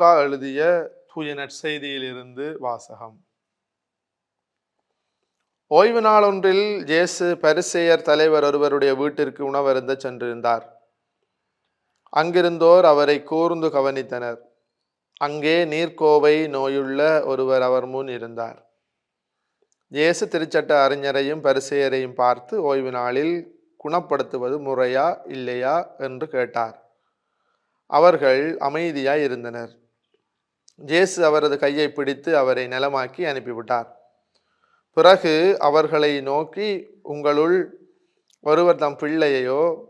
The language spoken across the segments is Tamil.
லூக்கா எழுதிய தூய நற்செய்தியிலிருந்து வாசகம். ஓய்வு நாள் ஒன்றில் ஜேசு பரிசெயர் தலைவர் ஒருவருடைய வீட்டிற்கு உணவருந்த சென்றிருந்தார். அங்கிருந்தோர் அவரை கூர்ந்து கவனித்தனர். அங்கே நீர்க்கோவை நோயுள்ள ஒருவர் அவர் முன் இருந்தார். இயேசு திருச்சட்ட அறிஞரையும் பரிசெயரையும் பார்த்து ஓய்வு நாளில் குணப்படுத்துவது முறையா இல்லையா? என்று கேட்டார். அவர்கள் அமைதியாய் இருந்தனர். ஜேசு அவரது கையை பிடித்து அவரை நலமாக்கி அனுப்பிவிட்டார். பிறகு அவர்களை நோக்கி உங்களுள் ஒருவர் தம் பிள்ளையையோ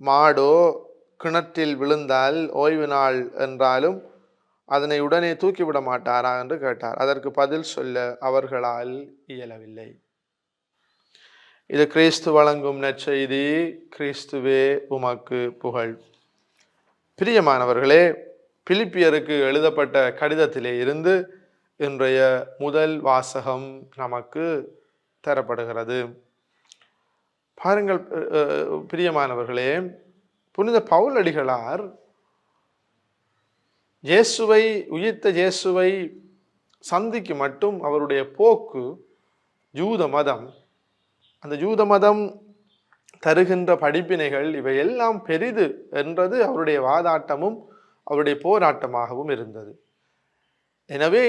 மாடோ கிணற்றில் விழுந்தால் ஓய்வு நாள் என்றாலும் அதனை உடனே தூக்கிவிட மாட்டாரா? என்று கேட்டார். அதற்கு பதில் சொல்ல அவர்களால் இயலவில்லை. இது கிறிஸ்து வழங்கும் நற்செய்தி கிறிஸ்துவே உமக்கு புகழ். பிரியமானவர்களே பிலிப்பியருக்கு எழுதப்பட்ட கடிதத்திலே இருந்து இன்றைய முதல் வாசகம் நமக்கு தரப்படுகிறது. பாருங்கள் பிரியமானவர்களே புனித பவுலடிகளார் இயேசுவை உயிர்த்த இயேசுவை சந்திக்கு மட்டும் அவருடைய போக்கு யூத மதம். அந்த யூத மதம் தருகின்ற படிப்பினைகள் இவை எல்லாம் பெரிது என்றது அவருடைய வாதாட்டமும் அவருடைய போராட்டமாகவும் இருந்தது. எனவே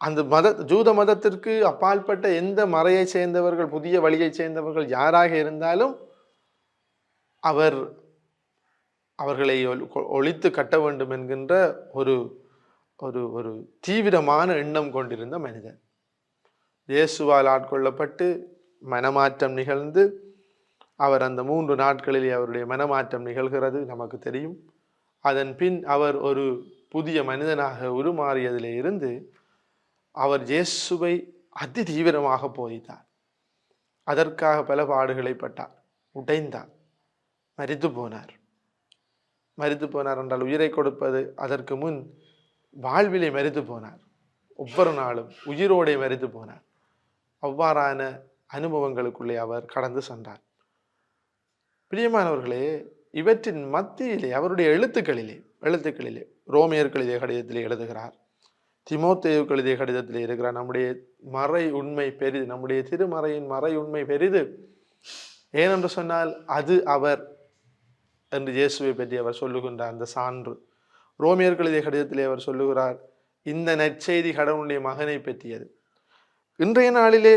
அந்த மத ஜூத மதத்திற்கு அப்பாற்பட்ட எந்த மறையை சேர்ந்தவர்கள் புதிய வழியைச் சேர்ந்தவர்கள் யாராக இருந்தாலும் அவர் அவர்களை ஒழித்து கட்ட வேண்டும் என்கின்ற ஒரு ஒரு ஒரு தீவிரமான எண்ணம் கொண்டிருந்த மனிதன். இயேசுவால் ஆட்கொள்ளப்பட்டு மனமாற்றம் நிகழ்ந்து அவர் அந்த மூன்று நாட்களிலே அவருடைய மனமாற்றம் நிகழ்கிறது நமக்கு தெரியும். அதன் பின் அவர் ஒரு புதிய மனிதனாக உருமாறியதிலே இருந்து அவர் இயேசுவை அதி தீவிரமாக போதித்தார். அதற்காக பல பாடுகளை பட்டார். உடைந்தார். மறித்து போனார். மறித்து போனார் என்றால் உயிரை கொடுப்பது அதற்கு முன் வாழ்விலே மறித்து போனார். ஒவ்வொரு நாளும் உயிரோடே மறித்து போனார். அவ்வாறான அனுபவங்களுக்குள்ளே அவர் கடந்து சென்றார். பிரியமானவர்களே இவற்றின் மத்தியிலே அவருடைய எழுத்துக்களிலே எழுத்துக்களிலே ரோமியர்கள் எழுதிய கடிதத்திலே எழுதுகிறார். திமோத்தேயுக்கு எழுதிய கடிதத்தில் இருக்கிறார். நம்முடைய மறை உண்மை பெரிது நம்முடைய திருமறையின் மறை உண்மை பெரிது. ஏனென்று சொன்னால் அது அவர் என்று இயேசுவை பற்றி அவர் சொல்லுகின்ற அந்த சான்று. ரோமியர்கள் எழுதிய கடிதத்திலே அவர் சொல்லுகிறார் இந்த நற்செய்தி கடவுளுடைய மகனை பற்றியது. இன்றைய நாளிலே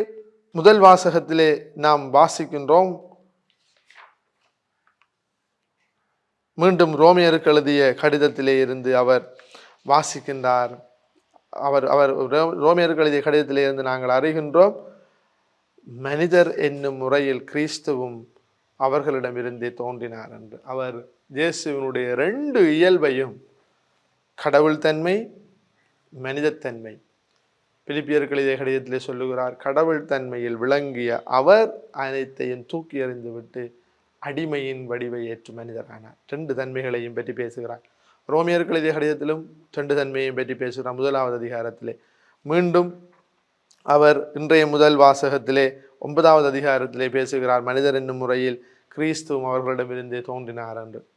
முதல் வாசகத்திலே நாம் வாசிக்கின்றோம் மீண்டும் ரோமியருக்கு எழுதிய கடிதத்திலே இருந்து அவர் வாசிக்கின்றார். அவர் அவர் ரோ- ரோமியருக்கு எழுதிய கடிதத்திலே இருந்து நாங்கள் அறிகின்றோம் மனிதர் என்னும் முறையில் கிறிஸ்துவும் அவர்களிடமிருந்தே தோன்றினார் என்று. அவர் இயேசுவினுடைய ரெண்டு இயல்பையும் கடவுள் தன்மை மனிதத்தன்மை பிலிப்பியருக்கு எழுதிய கடிதத்திலே சொல்லுகிறார் கடவுள் தன்மையில் விளங்கிய அவர் அனைத்தையும் தூக்கி எறிந்துவிட்டு அடிமையின் வடிவை ஏற்று மனிதரானார் ரெண்டு தன்மைகளையும் பற்றி பேசுகிறார் ரோமியருக்கு எழுதிய கடிதத்திலும் ரெண்டு தன்மையையும் பற்றி பேசுகிறார் முதலாவது அதிகாரத்திலே. மீண்டும் அவர் இன்றைய முதல் வாசகத்திலே ஒன்பதாவது அதிகாரத்திலே பேசுகிறார். மனிதர் என்னும் முறையில் கிறிஸ்துவும் அவர்களிடமிருந்தே தோன்றினார் என்று.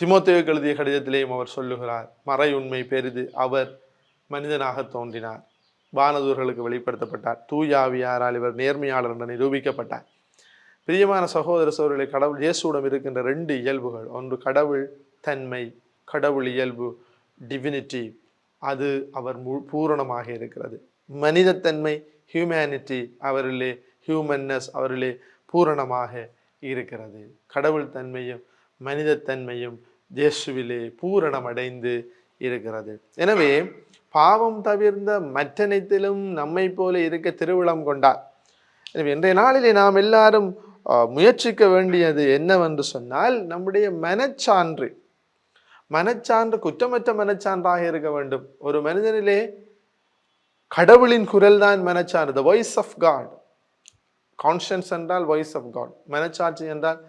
திமுத்தேவு எழுதிய கடிதத்திலேயும் அவர் சொல்லுகிறார். மறை உண்மை பெரிது. அவர் மனிதனாக தோன்றினார். வானதூர்களுக்கு வெளிப்படுத்தப்பட்டார். தூயாவியாரால் இவர் நேர்மையாளர் என்று நிரூபிக்கப்பட்டார். பிரியமான சகோதர சோழர்களை கடவுள் இயேசுவிடம் இருக்கின்ற ரெண்டு இயல்புகள். ஒன்று கடவுள் தன்மை கடவுள் இயல்பு டிவினிட்டி அது அவர் மு பூரணமாக இருக்கிறது. மனிதத்தன்மை ஹியூமனிட்டி அவரிலே ஹியூமன்னஸ் அவரிலே பூரணமாக இருக்கிறது. கடவுள் தன்மையும் மனிதத்தன்மையும் இயேசுவிலே பூரணமடைந்து இருக்கிறது. எனவே பாவம் தவிர்ந்த மற்றனைத்திலும் நம்மை போல இருக்க திருவிழம் கொண்டார். எனவே இன்றைய நாளிலே நாம் எல்லாரும் முயற்சிக்க வேண்டியது என்னவென்று சொன்னால் நம்முடைய மனச்சான்று மனச்சான்று குற்றமற்ற மனச்சான்றாக இருக்க வேண்டும். ஒரு மனிதனிலே கடவுளின் குரல் தான் மனச்சான்று the voice of God conscience என்றால் வாய்ஸ் ஆஃப் காட் மனச்சாட்சி என்றால்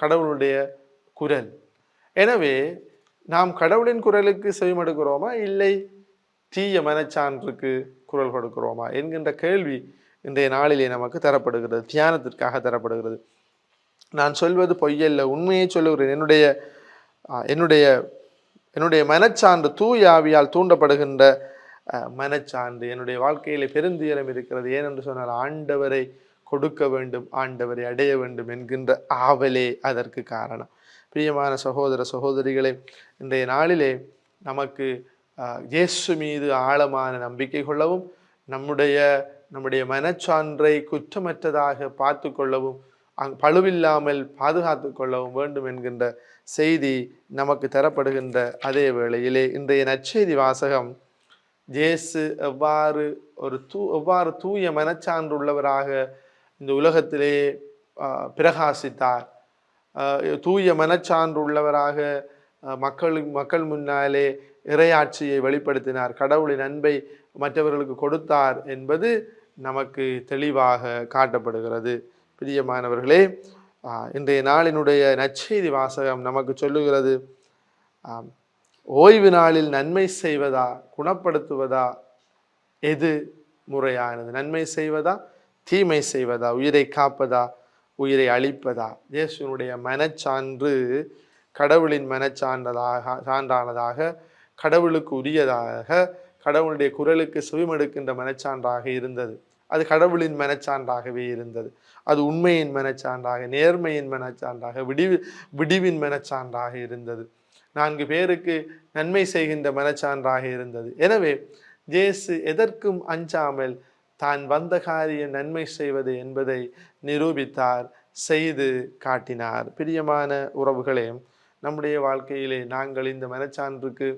கடவுளுடைய குரல். எனவே நாம் கடவுளின் குரலுக்கு செவிமடுக்கிறோமா இல்லை தீய மனச்சான்றுக்கு குரல் கொடுக்கிறோமா என்கின்ற கேள்வி இன்றைய நாளிலே நமக்கு தரப்படுகிறது தியானத்திற்காக தரப்படுகிறது. நான் சொல்வது பொய்யல்ல உண்மையை சொல்லுகிறேன். என்னுடைய என்னுடைய என்னுடைய மனச்சான்று தூயாவியால் தூண்டப்படுகின்ற மனச்சான்று என்னுடைய வாழ்க்கையிலே பெருந்துயரம் இருக்கிறது. ஏனென்று சொன்னால் ஆண்டவரை கொடுக்க வேண்டும் ஆண்டவரை அடைய வேண்டும் என்கின்ற ஆவலே அதற்கு காரணம். பிரியமான சகோதர சகோதரிகளே இன்றைய நாளிலே நமக்கு இயேசு மீது ஆழமான நம்பிக்கை கொள்ளவும் நம்முடைய நம்முடைய மனச்சான்றை குற்றமற்றதாக பார்த்து கொள்ளவும் அங் பழுவில்லாமல் பாதுகாத்து கொள்ளவும் வேண்டும் என்கின்ற செய்தி நமக்கு தரப்படுகின்ற அதே வேளையிலே இன்றைய நற்செய்தி வாசகம் ஜேசு எவ்வாறு ஒரு தூ எவ்வாறு தூய மனச்சான்று உள்ளவராக இந்த உலகத்திலே பிரகாசித்தார்? தூய மனச்சான்று உள்ளவராக மக்கள் மக்கள் முன்னாலே இறையாட்சியை வெளிப்படுத்தினார். கடவுளின் அன்பை மற்றவர்களுக்கு கொடுத்தார் என்பது நமக்கு தெளிவாக காட்டப்படுகிறது. பிரியமானவர்களே இன்றைய நாளினுடைய நற்செய்தி வாசகம் நமக்கு சொல்லுகிறது ஓய்வு நாளில் நன்மை செய்வதா குணப்படுத்துவதா எது முறையானது? நன்மை செய்வதா தீமை செய்வதா உயிரை காப்பதா உயிரை அழிப்பதா? இயேசுனுடைய மனச்சான்று கடவுளின் மனச்சான்றதாக சான்றானதாக கடவுளுக்கு உரியதாக கடவுளுடைய குரலுக்கு செவிமடுக்கின்ற மனச்சான்றாக இருந்தது. அது கடவுளின் மனச்சான்றாகவே இருந்தது. அது உண்மையின் மனச்சான்றாக நேர்மையின் மனச்சான்றாக விடிவு விடிவின் மனச்சான்றாக இருந்தது. நான்கு பேருக்கு நன்மை செய்கின்ற மனச்சான்றாக இருந்தது. எனவே ஜேசு எதற்கும் அஞ்சாமல் தான் வந்த காரியம் நன்மை செய்வது என்பதை நிரூபித்தார் செய்து காட்டினார். பிரியமான உறவுகளே நம்முடைய வாழ்க்கையிலே நாங்கள் இந்த மனச்சான்றுக்கு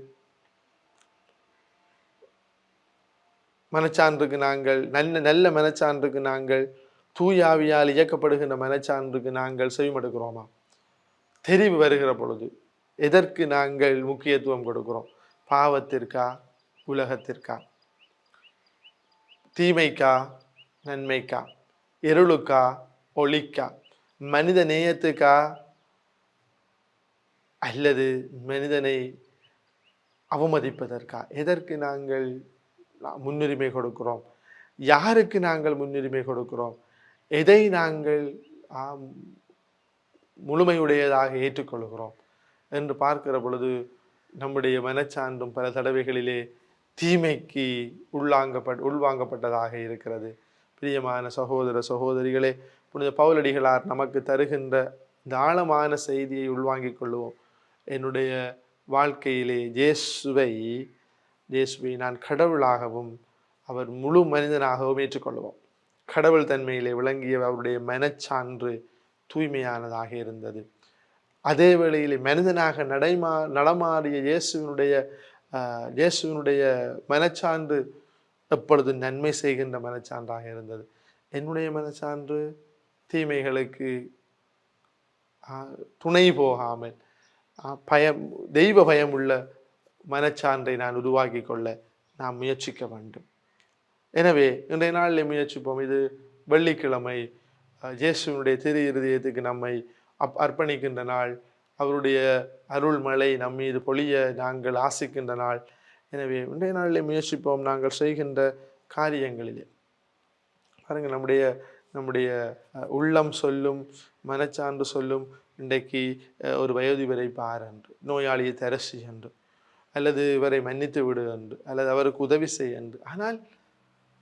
மனச்சான்றுக்கு நாங்கள் நல்ல நல்ல மனச்சான்றுக்கு நாங்கள் தூயாவியால் இயக்கப்படுகின்ற மனச்சான்றுக்கு நாங்கள் செவிமடுக்கிறோமா? தெரிவு வருகிற பொழுது எதற்கு நாங்கள் முக்கியத்துவம் கொடுக்கிறோம்? பாவத்திற்கா? உலகத்திற்கா? தீமைக்கா? நன்மைக்கா? இருளுக்கா? ஒளிக்கா? மனித நேயத்துக்கா? அல்லது மனிதனை அவமதிப்பதற்கா? எதற்கு நாங்கள் முன்னுரிமை கொடுக்கிறோம். யாருக்கு நாங்கள் முன்னுரிமை கொடுக்கிறோம்? எதை நாங்கள் முழுமையுடையதாக ஏற்றுக்கொள்கிறோம்? என்று பார்க்கிற பொழுது நம்முடைய மனச்சான்றும் பல தடவைகளிலே தீமைக்கு உள்ளாங்கப்பட் உள்வாங்கப்பட்டதாக இருக்கிறது. பிரியமான சகோதர சகோதரிகளே புனித பவுலடிகளார் நமக்கு தருகின்ற இந்த ஆழமான செய்தியை உள்வாங்கிக் கொள்வோம். என்னுடைய வாழ்க்கையிலே ஜேசுவை இயேசுவை நான் கடவுளாகவும் அவர் முழு மனிதனாகவும் ஏற்றுக்கொள்வோம். கடவுள் தன்மையிலே விளங்கிய அவருடைய மனச்சான்று தூய்மையானதாக இருந்தது. அதே வேளையிலே மனிதனாக நடைமா நடமாறிய இயேசுவினுடைய இயேசுவினுடைய மனச்சான்று எப்பொழுது நன்மை செய்கின்ற மனச்சான்றாக இருந்தது. என்னுடைய மனச்சான்று தீமைகளுக்கு துணை போகாமல் பயம் தெய்வ பயம் உள்ள மனச்சான்றை நான் உருவாக்கி கொள்ள நாம் முயற்சிக்க வேண்டும். எனவே இன்றைய நாளில் முயற்சிப்போம். இது வெள்ளிக்கிழமை. அஹ், திரு இருதயத்துக்கு நம்மை அப் அர்ப்பணிக்கின்ற நாள். அவருடைய அருள்மலை நம் மீது பொழிய நாங்கள் ஆசிக்கின்ற நாள். எனவே இன்றைய நாளிலே முயற்சிப்போம். நாங்கள் செய்கின்ற காரியங்களிலே. பாருங்கள் நம்முடைய நம்முடைய உள்ளம் சொல்லும் மனச்சான்று சொல்லும் இன்றைக்கு ஒரு வயோதிபரை பார் என்று நோயாளியை தரசி என்று. அல்லது இவரை மன்னித்து விடு என்று அல்லது அவருக்கு உதவி செய் என்று ஆனால்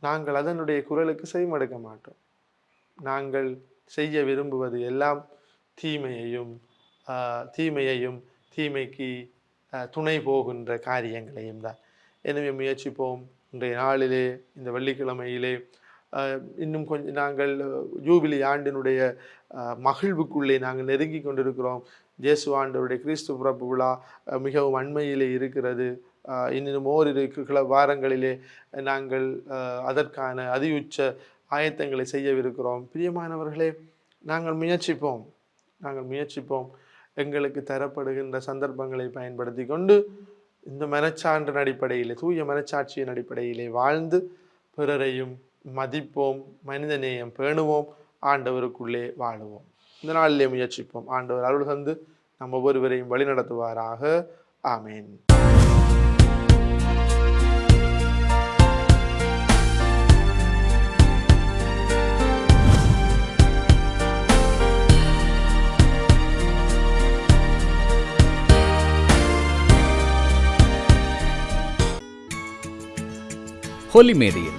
நாங்கள் அதனுடைய குரலுக்கு செய்மடுக்க மாட்டோம். நாங்கள் செய்ய விரும்புவது எல்லாம் தீமையையும் தீமையையும் தீமைக்கு துணை போகின்ற காரியங்களையும் தான். எனவே முயற்சிப்போம். இன்றைய நாளிலே இந்த வெள்ளிக்கிழமையிலே இன்னும் கொஞ்சம் நாங்கள் ஜூபிலி ஆண்டினுடைய மகிழ்வுக்குள்ளே நாங்கள் நெருங்கி கொண்டிருக்கிறோம். ஜேசுவாண்டவருடைய கிறிஸ்து பிறப்பு விழா மிகவும் அண்மையிலே இருக்கிறது. இன்னும் ஓரிரு சில வாரங்களிலே நாங்கள் அதற்கான அதியுச்ச ஆயத்தங்களை செய்யவிருக்கிறோம். பிரியமானவர்களே நாங்கள் முயற்சிப்போம். நாங்கள் முயற்சிப்போம். எங்களுக்கு தரப்படுகின்ற சந்தர்ப்பங்களை பயன்படுத்தி கொண்டு இந்த மனச்சான்றின் அடிப்படையிலே தூய மனச்சாட்சியின் அடிப்படையிலே வாழ்ந்து பிறரையும் மதிப்போம் மனிதநேயம் பேணுவோம் ஆண்டவருக்குள்ளே வாழுவோம். இந்த நாளிலே முயற்சிப்போம். ஆண்டவர் அருள் தந்து நம்ம ஒருவரையும் வழிநடத்துவாராக ஆமேன். ஹொலி மேடையில்